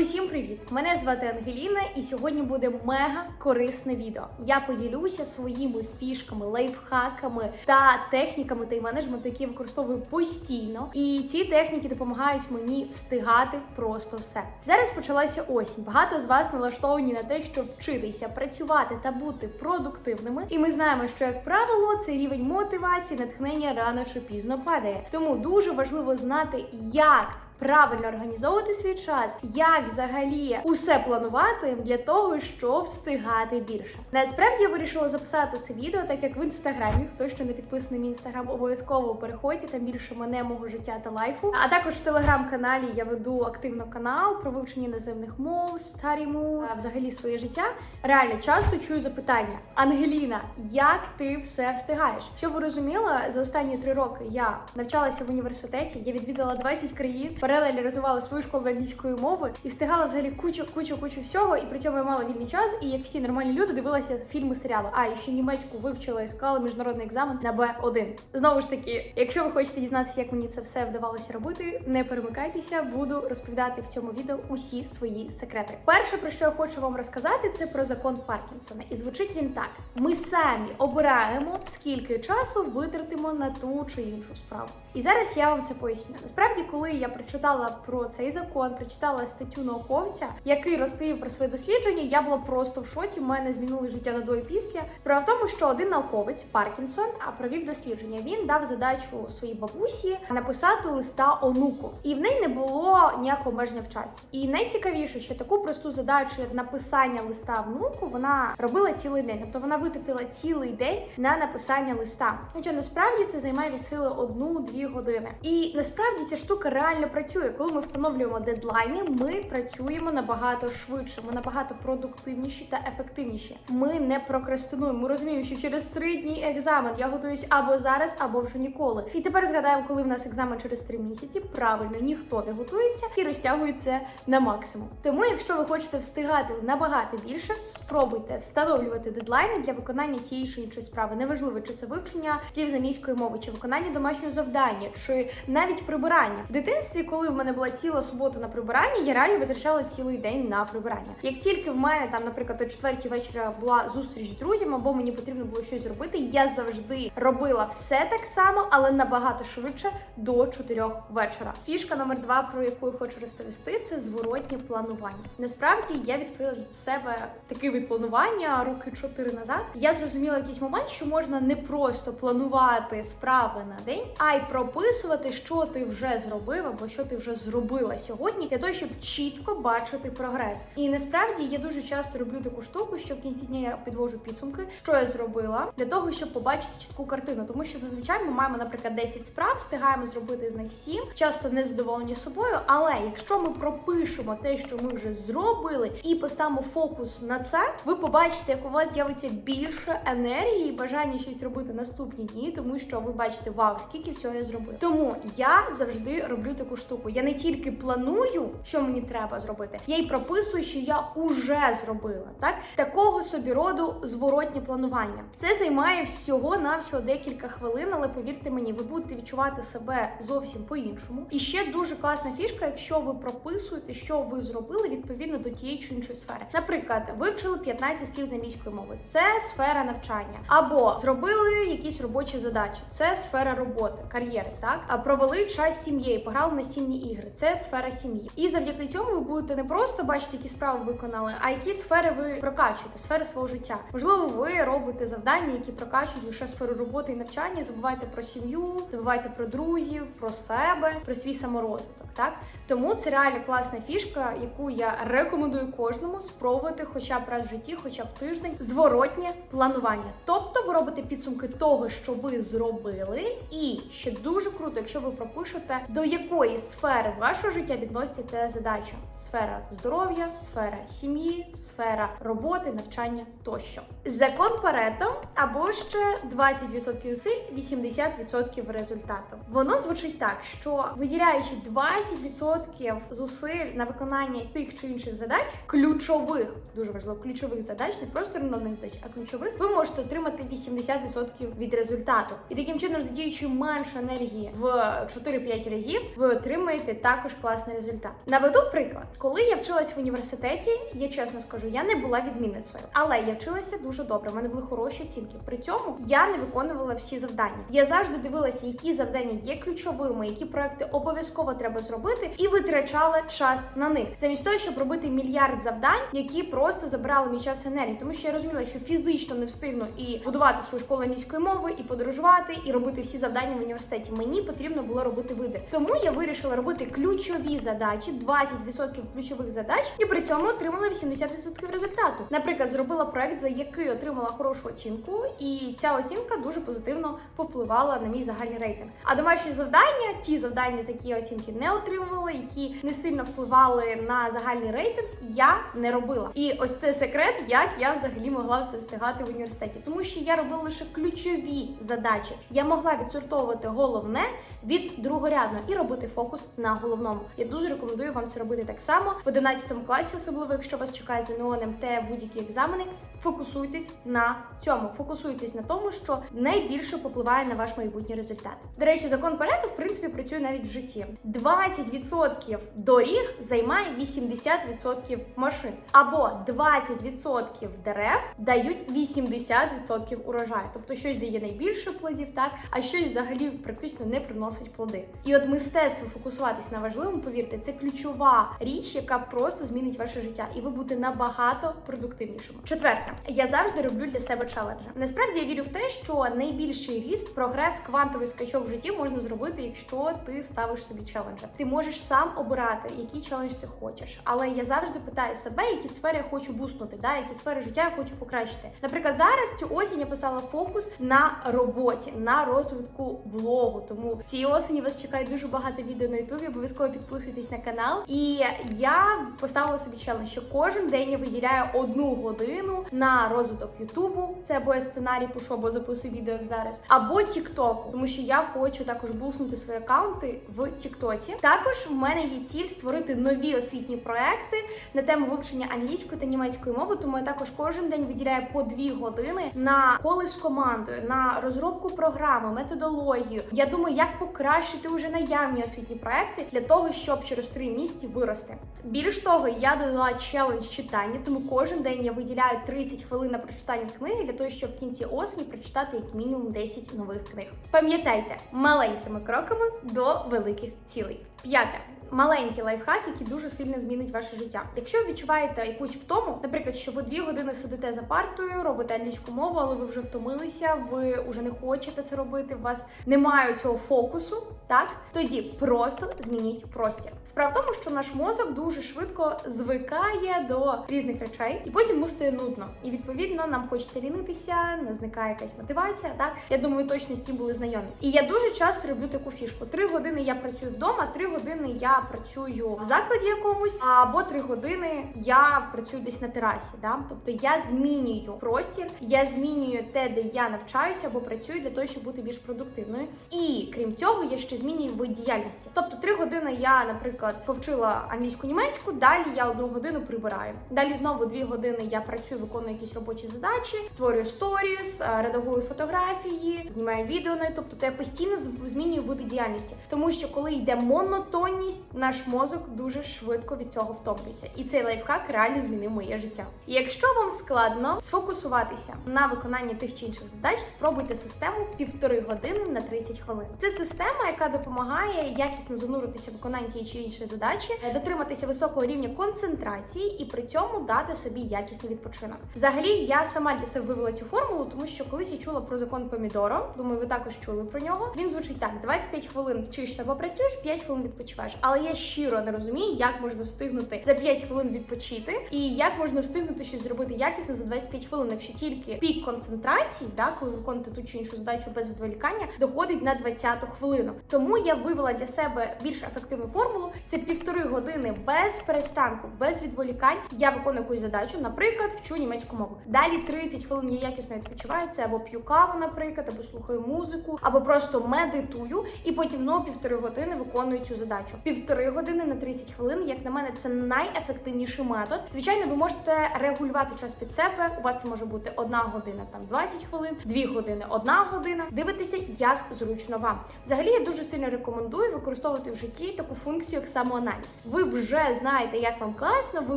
Усім привіт! Мене звати Ангеліна, і сьогодні буде мега корисне відео. Я поділюся своїми фішками, лайфхаками та техніками тайм-менеджменту, які я використовую постійно. І ці техніки допомагають мені встигати просто все. Зараз почалася осінь. Багато з вас налаштовані на те, щоб вчитися, працювати та бути продуктивними. І ми знаємо, що як правило, цей рівень мотивації, натхнення рано чи пізно падає. Тому дуже важливо знати, як правильно організовувати свій час, як взагалі усе планувати для того, щоб встигати більше. Насправді я вирішила записати це відео, так як в інстаграмі, хто ще не підписаний на мій інстаграм, обов'язково переходьте там більше мене, мого життя та лайфу. А також в телеграм-каналі я веду активно канал про вивчення іноземних мов, старі мов, а взагалі своє життя. Реально часто чую запитання: Ангеліна, як ти все встигаєш? Щоб ви розуміли, за останні три роки я навчалася в університеті, я відвідала 20 країн, розвивала свою школу англійської мови і встигала взагалі кучу, кучу, кучу всього. І при цьому я мала вільний час. І як всі нормальні люди дивилася фільми, серіали. А і ще німецьку вивчила і склала міжнародний екзамен на Б1. Знову ж таки, якщо ви хочете дізнатися, як мені це все вдавалося робити, не перемикайтеся, буду розповідати в цьому відео усі свої секрети. Перше, про що я хочу вам розказати, це про закон Паркінсона. І звучить він так: ми самі обираємо, скільки часу витратимо на ту чи іншу справу. І зараз я вам це поясню. Насправді, коли я прочитала про цей закон, прочитала статтю науковця, який розповів про своє дослідження, я була просто в шоці. В мене змінили життя на до і після. Справа в тому, що один науковець Паркінсон провів дослідження. Він дав задачу своїй бабусі написати листа онуку, і в неї не було ніякого обмеження в часі. І найцікавіше, що таку просту задачу, як написання листа внуку, вона робила цілий день. Тобто вона витратила цілий день на написання листа. Хоча насправді це займає від сили одну-дві години. І насправді ця штука реально працює. Коли ми встановлюємо дедлайни, ми працюємо набагато швидше, ми набагато продуктивніші та ефективніші. Ми не прокрастинуємо. Ми розуміємо, що через три дні екзамен я готуюсь або зараз, або вже ніколи. І тепер згадаємо, коли в нас екзамен через три місяці. Правильно, ніхто не готується і розтягує це на максимум. Тому, якщо ви хочете встигати набагато більше, спробуйте встановлювати дедлайни для виконання тієї чи іншої справи. Неважливо, чи це вивчення слів з англійської мови, чи виконання домашнього завдання, чи навіть прибирання. В дитинстві, коли в мене була ціла субота на прибирання, я реально витрачала цілий день на прибирання. Як тільки в мене там, наприклад, о четвертій вечора була зустріч з друзями, або мені потрібно було щось зробити, я завжди робила все так само, але набагато швидше до чотирьох вечора. Фішка номер два, про яку я хочу розповісти, це зворотнє планування. Насправді я відкрила від себе такий від планування роки чотири назад. Я зрозуміла якийсь момент, що можна не просто планувати справи на день, а й прописувати, що ти вже зробив або що ти вже зробила сьогодні, для того, щоб чітко бачити прогрес. І насправді я дуже часто роблю таку штуку, що в кінці дня я підвожу підсумки, що я зробила, для того, щоб побачити чітку картину. Тому що зазвичай ми маємо, наприклад, 10 справ, встигаємо зробити з них 7, часто не задоволені собою. Але якщо ми пропишемо те, що ми вже зробили, і поставимо фокус на це, ви побачите, як у вас з'явиться більше енергії і бажання щось робити наступні дні, тому що ви бачите, вау, скільки всього я зробив. Тому я завжди роблю таку штуку. Я не тільки планую, що мені треба зробити, я й прописую, що я уже зробила. Так такого собі роду зворотнє планування. Це займає всього навсього декілька хвилин, але повірте мені, ви будете відчувати себе зовсім по-іншому. І ще дуже класна фішка, якщо ви прописуєте, що ви зробили відповідно до тієї чи іншої сфери. Наприклад, вивчили 15 слів з англійської мови. Це сфера навчання, або зробили якісь робочі задачі. Це сфера роботи, кар'єри. Так а провели час з сім'єю, пограли в настільні ігри. Це сфера сім'ї. І завдяки цьому ви будете не просто бачити, які справи виконали, а які сфери ви прокачуєте, сфери свого життя. Можливо, ви робите завдання, які прокачують лише сферу роботи і навчання. Забувайте про сім'ю, забувайте про друзів, про себе, про свій саморозвиток. Так тому це реально класна фішка, яку я рекомендую кожному спробувати, хоча б раз в житті, хоча б тиждень, зворотнє планування. Тобто ви робите підсумки того, що ви зробили, і ще дуже круто, якщо ви пропишете, до якої сфери вашого життя відноситься ця задача: сфера здоров'я, сфера сім'ї, сфера роботи, навчання тощо. Закон Парето або ще 20% зусиль, 80% результату. Воно звучить так, що виділяючи 20% зусиль на виконання тих чи інших задач, ключових, дуже важливо, ключових задач, не просто рандомних задач, а ключових, ви можете отримати 80% від результату. І таким чином, задіючи менше енергії в 4-5 разів, ви отримаєте отримаєте також класний результат. Наведу приклад, коли я вчилась в університеті, я чесно скажу, я не була відмінницею, але я вчилася дуже добре. У мене були хороші оцінки. При цьому я не виконувала всі завдання. Я завжди дивилася, які завдання є ключовими, які проекти обов'язково треба зробити, і витрачала час на них, замість того, щоб робити мільярд завдань, які просто забрали мій час і енергію. Тому що я розуміла, що фізично не встигну і будувати свою школу англійської мови, і подорожувати, і робити всі завдання в університеті. Мені потрібно було робити вибір. Тому я вирішила робити ключові задачі, 20% ключових задач, і при цьому отримала 80% результату. Наприклад, зробила проект, за який отримала хорошу оцінку, і ця оцінка дуже позитивно повпливала на мій загальний рейтинг. А домашні завдання, ті завдання, за які я оцінки не отримувала, які не сильно впливали на загальний рейтинг, я не робила. І ось це секрет, як я взагалі могла все встигати в університеті, тому що я робила лише ключові задачі. Я могла відсортовувати головне від другорядного і робити фокус на головному. Я дуже рекомендую вам це робити так само в 11 класі, особливо якщо вас чекає ЗНО, НМТ, будь-які екзамени. Фокусуйтесь на цьому, фокусуйтесь на тому, що найбільше попливає на ваш майбутній результат. До речі, закон Парето, в принципі працює навіть в житті. 20% доріг займає 80% машин, або 20% дерев дають 80% урожаю. Тобто щось дає найбільше плодів, так а щось взагалі практично не приносить плоди. І от мистецтво фокусуватись на важливому, повірте, це ключова річ, яка просто змінить ваше життя, і ви будете набагато продуктивнішими. Четверте, я завжди роблю для себе челенджі. Насправді я вірю в те, що найбільший ріст, прогрес, квантовий скачок в житті можна зробити, якщо ти ставиш собі челенджі. Ти можеш сам обирати, який челендж ти хочеш. Але я завжди питаю себе, які сфери я хочу буснути, да, які сфери життя я хочу покращити. Наприклад, зараз цю осінь я поставила фокус на роботі, на розвитку блогу. Тому цієї осені вас чекає дуже багато відео на ютубі. Обов'язково підписуйтесь на канал. І я поставила собі челендж, що кожен день я виділяю одну годину на розвиток Ютубу. Це або я сценарій пишу, або записую відео як зараз, або Тіктоку, тому що я хочу також буснути свої аккаунти в Тіктоці. Також в мене є ціль створити нові освітні проекти на тему вивчення англійської та німецької мови. Тому я також кожен день виділяю по дві години на коли з командою, на розробку програми, методологію. Я думаю, як покращити вже наявні освітні проекти для того, щоб через три місяці вирости. Більш того, я додала челендж читання, тому кожен день я виділяю 30 хвилин на прочитання книги для того, щоб в кінці осені прочитати як мінімум 10 нових книг. Пам'ятайте, маленькими кроками до великих цілей. П'яте. Маленький лайфхак, який дуже сильно змінить ваше життя. Якщо ви відчуваєте якусь втому, наприклад, що ви дві години сидите за партою, робите англійську мову, але ви вже втомилися, ви вже не хочете це робити, у вас немає цього фокусу, так тоді просто змініть простір. Справа в тому, що наш мозок дуже швидко звикає до різних речей, і потім стає нудно. І відповідно нам хочеться лінитися, не зникає якась мотивація. Так я думаю, точно з цим були знайомі. І я дуже часто роблю таку фішку: три години я працюю вдома, три години я працюю в закладі якомусь, або три години я працюю десь на терасі. Да? Тобто я змінюю простір, я змінюю те, де я навчаюся або працюю для того, щоб бути більш продуктивною. І крім цього, я ще змінюю вид діяльності. Тобто, три години я, наприклад, повчила англійську німецьку, далі я одну годину прибираю. Далі знову дві години я працюю, виконую якісь робочі задачі, створюю сторіс, е, редагую фотографії, знімаю відео на YouTube. Тобто я постійно змінюю види діяльності, тому що коли йде монотонність, наш мозок дуже швидко від цього втомлюється. І цей лайфхак реально змінив моє життя. І якщо вам складно сфокусуватися на виконанні тих чи інших задач, спробуйте систему півтори години на 30 хвилин. Це система, яка допомагає якісно зануритися в виконання тієї чи іншої задачі, е, дотриматися високого рівня концентрації і при цьому дати собі якісний відпочинок. Взагалі, я сама для себе вивела цю формулу, тому що колись я чула про закон помідоро. Думаю, ви також чули про нього. Він звучить так: 25 хвилин вчишся або працюєш, 5 хвилин відпочиваєш. Але я щиро не розумію, як можна встигнути за 5 хвилин відпочити, і як можна встигнути щось зробити якісно за 25 хвилин, якщо тільки пік концентрації, да, коли виконувати ту чи іншу задачу без відволікання, доходить на 20 хвилину. Тому я вивела для себе більш ефективну формулу. Це півтори години без перестанку, без відволікань. Я виконую якусь задачу, наприклад, вчу німецьку мову. Далі 30 хвилин я якісно відпочиваю. Це або п'ю каву, наприклад, або слухаю музику, або просто медитую, і потім знову півтори години виконую цю задачу. Півтори години на 30 хвилин. Як на мене, це найефективніший метод. Звичайно, ви можете регулювати час під себе. У вас це може бути одна година, там 20 хвилин, дві години, одна година. Дивитися, як зручно вам. Взагалі, я дуже сильно рекомендую використовувати в житті таку функцію, як самоаналіз. Ви вже знаєте, як вам класно, ви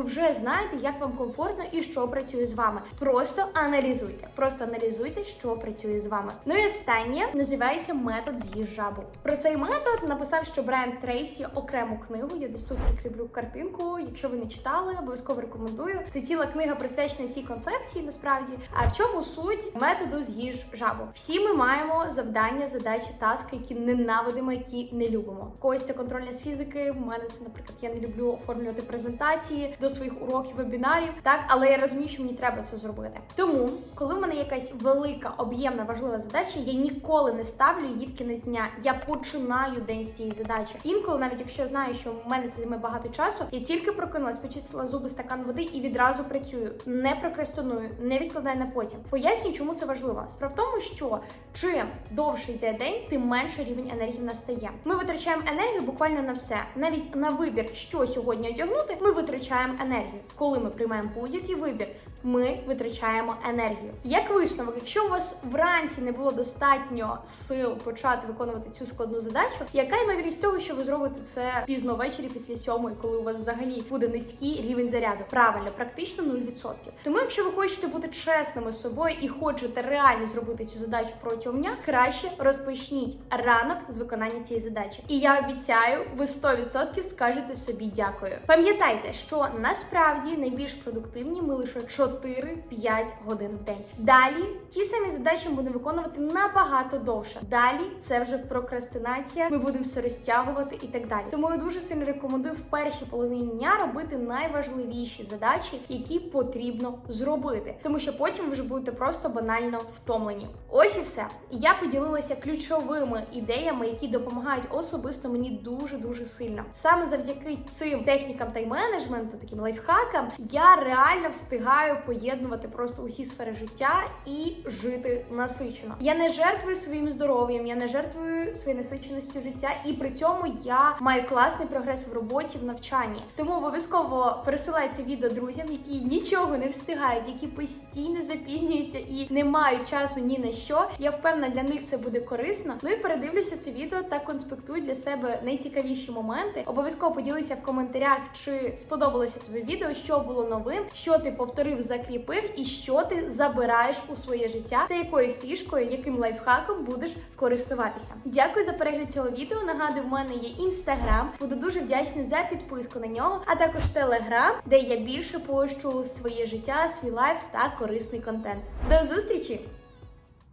вже знаєте, як вам комфортно і що працює з вами. Просто аналізуйте. Просто аналізуйте, що працює з вами. Ну і останнє називається метод з'їж жабу. Про цей метод написав, що Брайан Трейсі окрему книгу. Я десь тут прикріплю картинку. Якщо ви не читали, обов'язково рекомендую. Це ціла книга присвячена цій концепції. Насправді, а в чому суть методу з'їж жабу? Всі ми маємо завдання, задачі, таски, які ненавидимо, які не любимо. Когось це контрольня з фізики. В мене це, наприклад, я не люблю оформлювати презентації до своїх уроків, вебінарів. Так, але я розумію, що мені треба це зробити. Тому, коли в мене якась велика, об'ємна, важлива задача, я ніколи не ставлю її в кінець дня. Я починаю день з цієї задачі. Інколи, навіть якщо я знаю, що в мене це займе багато часу, я тільки прокинулась, почистила зуби, стакан води і відразу працюю. Не прокрастиную, не відкладаю на потім. Пояснюю, чому це важливо. Справа в тому, що чим довше йде день, тим менше рівень енергії настає. Ми витрачаємо енергію буквально на все, навіть на вибір, що сьогодні одягнути. Ми витрачаємо енергію. Коли ми приймаємо будь-який вибір, ми витрачаємо енергію. Як висновок, якщо у вас вранці не було достатньо сил почати виконувати цю складну задачу, яка ймовірність того, що ви зробите це пізно ввечері після сьомої, коли у вас взагалі буде низький рівень заряду? Правильно, практично 0%. Тому, якщо ви хочете бути чесними з собою і хочете реально зробити цю задачу протягом дня, краще розпочніть ранок з виконання цієї задачі. І я обіцяю, ви 100% скажете собі дякую. Пам'ятайте, що насправді найбільш продуктивні ми лише 4-5 годин в день. Далі ті самі задачі ми будемо виконувати набагато довше. Далі це вже прокрастинація. Ми будемо все розтягувати і так далі. Тому я дуже сильно рекомендую в першій половині дня робити найважливіші задачі, які потрібно зробити, тому що потім ви вже будете просто банально втомлені. Ось і все. Я поділилася ключовими ідеями, які допомагають особисто мені дуже дуже сильно. Саме завдяки цим технікам тайм-менеджменту, таким лайфхакам, я реально встигаю поєднувати просто усі сфери життя і жити насичено. Я не жертвую своїм здоров'ям, я не жертвую своєю насиченістю життя, і при цьому я маю класний прогрес в роботі, в навчанні. Тому обов'язково пересилай це відео друзям, які нічого не встигають, які постійно запізнюються і не мають часу ні на що. Я впевнена, для них це буде корисно. Ну і передивлюся це відео та конспектуй для себе найцікавіші моменти. Обов'язково поділися в коментарях, чи сподобалося тобі відео, що було новим, що ти повторив, закріпив, і що ти забираєш у своє життя, та якою фішкою, яким лайфхаком будеш користуватися. Дякую за перегляд цього відео. Нагадую, в мене є інстаграм. Буду дуже вдячна за підписку на нього, а також телеграм, де я більше пощу своє життя, свій лайф та корисний контент. До зустрічі!